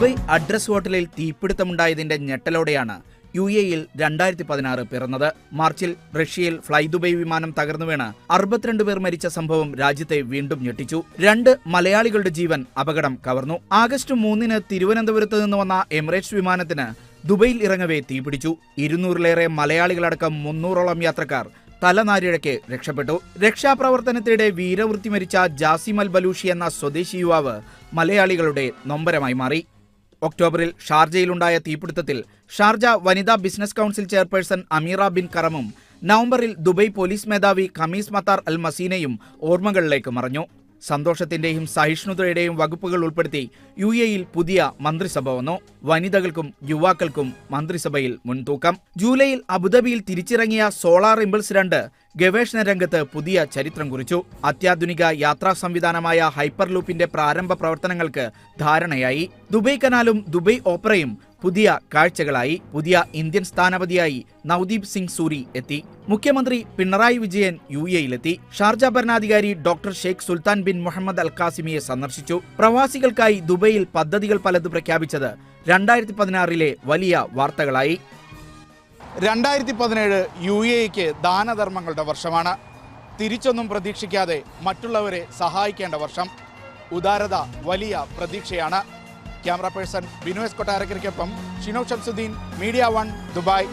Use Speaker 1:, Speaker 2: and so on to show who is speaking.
Speaker 1: Dubai address ഹോട്ടലിൽ തീപിടുത്തമുണ്ടായതിന്റെ ഞെട്ടലോടെയാണ് U എയിൽ രണ്ടായിരത്തി പതിനാറ് പിറന്നത്. മാർച്ചിൽ റഷ്യയിൽ ഫ്ലൈ ദുബൈ വിമാനം തകർന്നു വീണ് അറുപത്തിരണ്ട് പേർ മരിച്ച സംഭവം രാജ്യത്തെ വീണ്ടും ഞെട്ടിച്ചു. രണ്ട് മലയാളികളുടെ ജീവൻ അപകടം കവർന്നു. ആഗസ്റ്റ് മൂന്നിന് തിരുവനന്തപുരത്ത് നിന്ന് വന്ന എമിറേറ്റ്സ് വിമാനത്തിന് ദുബൈയിൽ ഇറങ്ങവേ തീപിടിച്ചു. ഇരുന്നൂറിലേറെ മലയാളികളടക്കം മുന്നൂറോളം യാത്രക്കാർ തലനാരിഴയ്ക്ക് രക്ഷപ്പെട്ടു. രക്ഷാപ്രവർത്തനത്തിനിടെ വീരവൃത്തി മരിച്ച ജാസിമൽ ബലൂഷി എന്ന സ്വദേശി യുവാവ് മലയാളികളുടെ നൊമ്പരമായി മാറി. ഒക്ടോബറിൽ ഷാർജയിലുണ്ടായ തീപിടുത്തത്തിൽ ഷാർജ വനിതാ business council chairperson Ameera bin കറമും നവംബറിൽ ദുബൈ പോലീസ് മേധാവി ഖമീസ് മത്താർ അൽ മസീനയും ഓർമ്മകളിലേക്ക് മറഞ്ഞു. സന്തോഷത്തിന്റെയും സഹിഷ്ണുതയുടെയും വകുപ്പുകൾ ഉൾപ്പെടുത്തി യു എയിൽ പുതിയ മന്ത്രിസഭ വന്നു. വനിതകൾക്കും യുവാക്കൾക്കും മന്ത്രിസഭയിൽ മുൻതൂക്കം. ജൂലൈയിൽ അബുദാബിയിൽ തിരിച്ചിറങ്ങിയ സോളാർ ഇമ്പിൾസ് രണ്ട് ഗവേഷണ രംഗത്ത് പുതിയ ചരിത്രം കുറിച്ചു. അത്യാധുനിക യാത്രാ സംവിധാനമായ ഹൈപ്പർ ലൂപ്പിന്റെ പ്രാരംഭ പ്രവർത്തനങ്ങൾക്ക് ധാരണയായി. ദുബൈ കനാലും ദുബൈ ഓപ്പറയും പുതിയ കാഴ്ചകളായി പുതിയ ഇന്ത്യൻ സ്ഥാനപതിയായി നവദീപ് സിംഗ് സൂരി എത്തി. മുഖ്യമന്ത്രി പിണറായി വിജയൻ യു എയിലെത്തി ഷാർജ ഭരണാധികാരി doctor Sheikh Sultan bin Muhammad Al കാസിമിയെ സന്ദർശിച്ചു. പ്രവാസികൾക്കായി ദുബൈയിൽ പദ്ധതികൾ പലത് പ്രഖ്യാപിച്ചത് രണ്ടായിരത്തി പതിനാറിലെ വലിയ വാർത്തകളായി.
Speaker 2: രണ്ടായിരത്തി പതിനേഴ് യു എക്ക് ദാനധർമ്മങ്ങളുടെ വർഷമാണ്. തിരിച്ചൊന്നും പ്രതീക്ഷിക്കാതെ മറ്റുള്ളവരെ സഹായിക്കേണ്ട വർഷം. ഉദാരത വലിയ പ്രതീക്ഷയാണ്. ക്യാമറ പേഴ്സൺ ബിനോയസ് കൊട്ടാരക്കരയ്ക്കൊപ്പം Shino Shamsuddin media one Dubai.